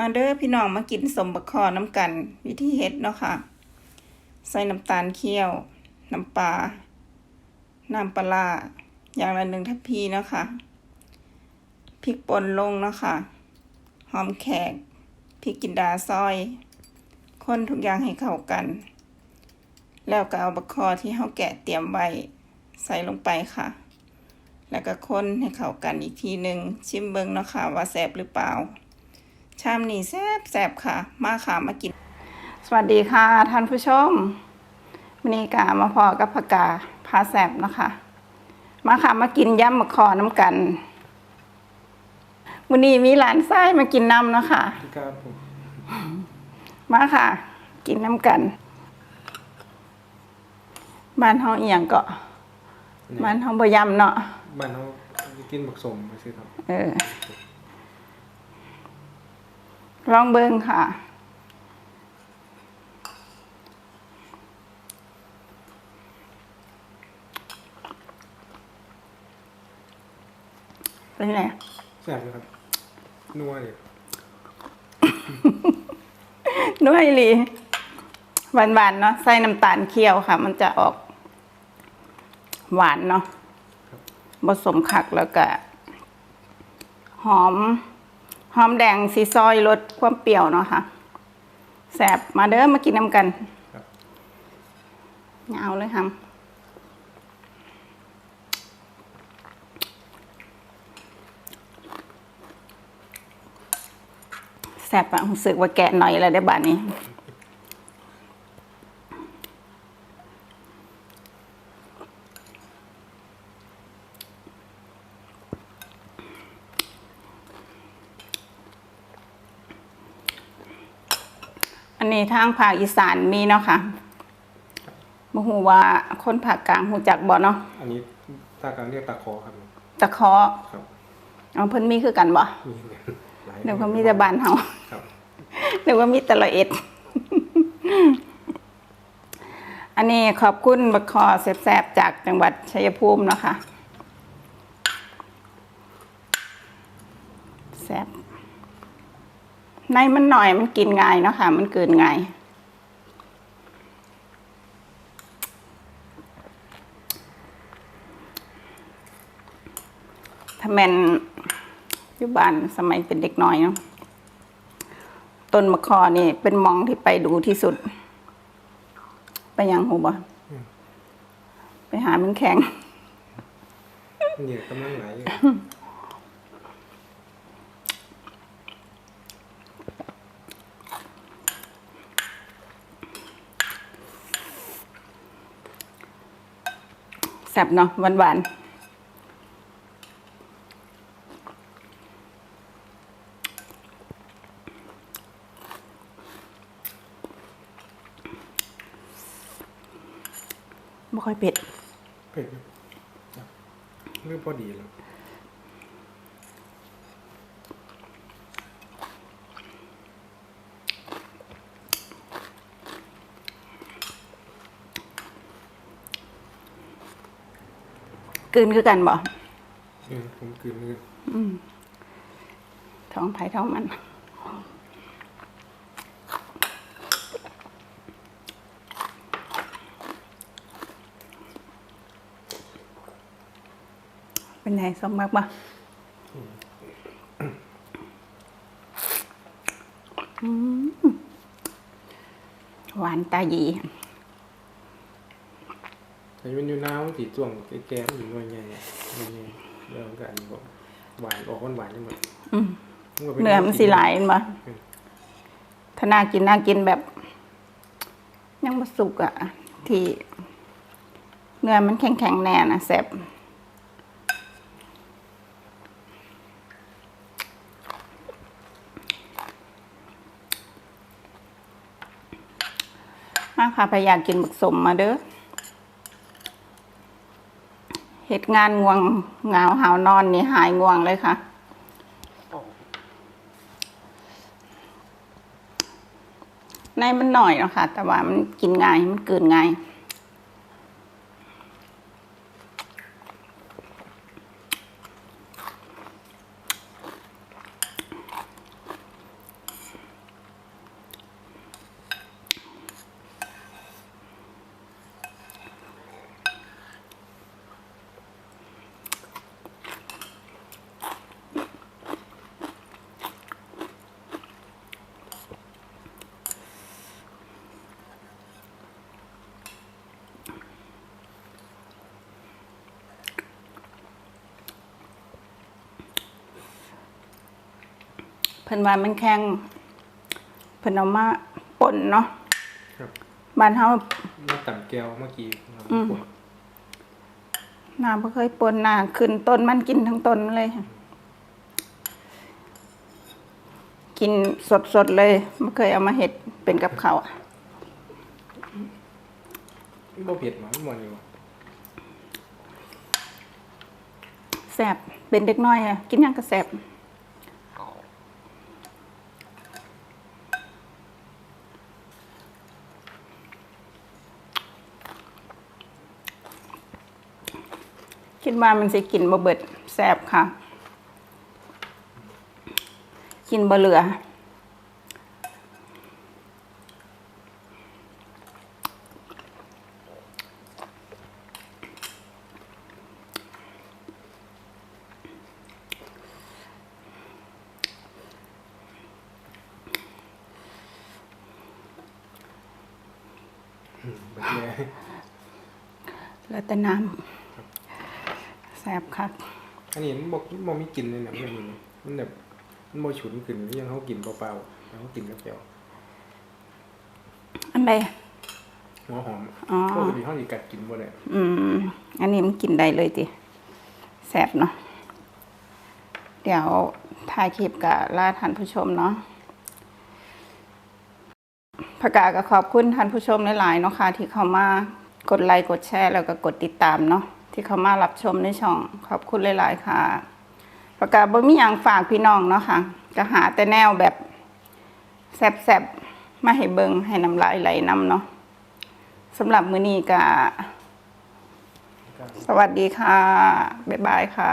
มาเด้อพี่น้องมากินสมบักคอน้ำกัน วิธีเฮ็ดเนาะค่ะ ใส่น้ำตาลเคี่ยว น้ำปลา น้ำปลา อย่างละหนึ่งทัพพีเนาะค่ะ พริกป่นลงเนาะค่ะ หอมแขก พริกกินดาซอย คนทุกอย่างให้เข้ากัน แล้วก็เอาบักคอที่เฮาแกะเตรียมไว้ใส่ลงไปค่ะ แล้วก็คนให้เข้ากันอีกทีหนึ่งชิมเบิงเนาะค่ะว่าแซ่บหรือเปล่า ชามนี้แซ่บแซ่บค่ะ มาค่ะมากิน สวัสดีค่ะท่านผู้ชมวันนี้กามาพอกับผักกาพาแซ่บเนาะคะ มาค่ะมากินยำมะคอน้ำกันวันนี้มีหลานไส้มากินน้ำเนาะค่ะครับผมมาค่ะ กินน้ำกัน บ้านเฮาเอียงเกาะบ้านเฮาบ่ยำเนาะบ้านเขากินบักสมมาสิครับ เออ ลองเบิ่งค่ะ เป็นไงแซ่บเลยครับ นัวเลยนุ่ยลีหวานๆเนาะใส่น้ำตาลเคี่ยวค่ะ มันจะออก หวานเนาะผสมคักแล้วก็ หอม หอมแดงสีซอยลดความเปรี้ยวเนาะค่ะแสบมาเด้อมากินน้ำกันครับเอาเลยค่ะแสบอะรู้สึกว่าแกะหน่อยแล้วได้อบาดนี้อัน นี้ทางภาคอีสานมีเนาะค่ะบ่ฮู้ว่าคนภาคกลางฮู้จักบ่เนาะอันนี้ตากลางเรียกตาคอครับตะเคาะครับเอาเพิ่นมีคือกันบ่มีเนี่ยหลายเดี๋ยวเพิ่นมีแต่บ้านเฮาครับเดี๋ยวว่ามีแต่ละเอ็ด อันนี้ขอบคุณบักคอแซ่บๆจากจังหวัดชัยภูมิเนาะคะแซ่บ ในมันหน่อยมันกินง่ายเนาะค่ะ มันเกินง่ายถ้าแม่นอยู่บ้านสมัยเป็นเด็กน้อยเนาะต้นมะคอนี่เป็นหมองที่ไปดูที่สุด ไปยังหูบ่ไปหามันแข็งเนี่ยกำลังไหลอยู่ ซ่บเนาะหวานหวานๆไม่ค่อยเผ็ดเผ็ดอยู่ครับเรื่องพอดีแล้ว ลืนคือกันบ่เออผมกินเลยท้องไผ่ท้องมัน เป็นไงสมมากปะอืมหวานตาหยี แต่มันอยู่น้ำสีจ่วงแก่ๆมันอยู่หน่วยใหญ่หน่วยใหญ่เรื่องกันบอกหวานออกหวานๆจังหมดอืมก็ป็เนื้อมันสีหลายมาอืมถ้าน่ากินน่ากินแบบ ยังมาสุกอะที่เนื้อมันแข็งๆแน่นะแซ่บมาค่ะพยายามกินบักสมมาเด้อ เหตุงานง่วงเหงาหาวนอนนี่หายง่วงเลยค่ะ ในมันหน่อยเนาะค่ะ แต่ว่ามันกินง่ายมันเกินง่าย เพิ่นว่ามันแข็งเพิ่นเอามาป่นเนาะครับ บ้านเฮา มาต่ำแก้วเมื่อกี้ครับอืมน้าบ่เคยป่นน้าขึ้นต้นมันกินทั้งต้นมันเลยค่ะกินสดๆเลยบ่เคยเอามาเฮ็ดเป็นกับข้าวบ่เผ็ดหรอมันอยู่แซ่บเป็นเด็กน้อยอะกินหยังก็แซ่บ คิดว่ามันสิกินบ่เบิดแซ่บค่ะ กินบ่เหลือแบบนี้แล้วแต่น้ำแซ่บคักอันนี้มันบ่บ่มีกลิ่นเลยนะมันนี่มันแบบมันบ่ฉุนกลิ่นยังเขากินเปล่าๆแล้วเขากินกับแก้วอันใดหัวหอมอ๋อปกติเขาสิกัดกินบ่ได้อืม อันนี้มันกินได้เลยติแซ่บเนาะเดี๋ยวถ่ายคลิปกับลาท่านผู้ชมเนาะประกาศก็ขอบคุณท่านผู้ชมหลายๆเนาะค่ะที่เข้ามากดไลค์กดแชร์แล้วก็กดติดตามเนาะ ที่เขามารับชมในช่อง ขอบคุณหลาย ๆ ค่ะประกาศบ่มีอย่างฝากพี่น้องเนาะค่ะก็หาแต่แนวแบบแซบๆมาให้เบิงให้น้ำลายไหลน้ำเนาะสำหรับมื้อนี้ก็สวัสดีค่ะ บ๊ายบายค่ะ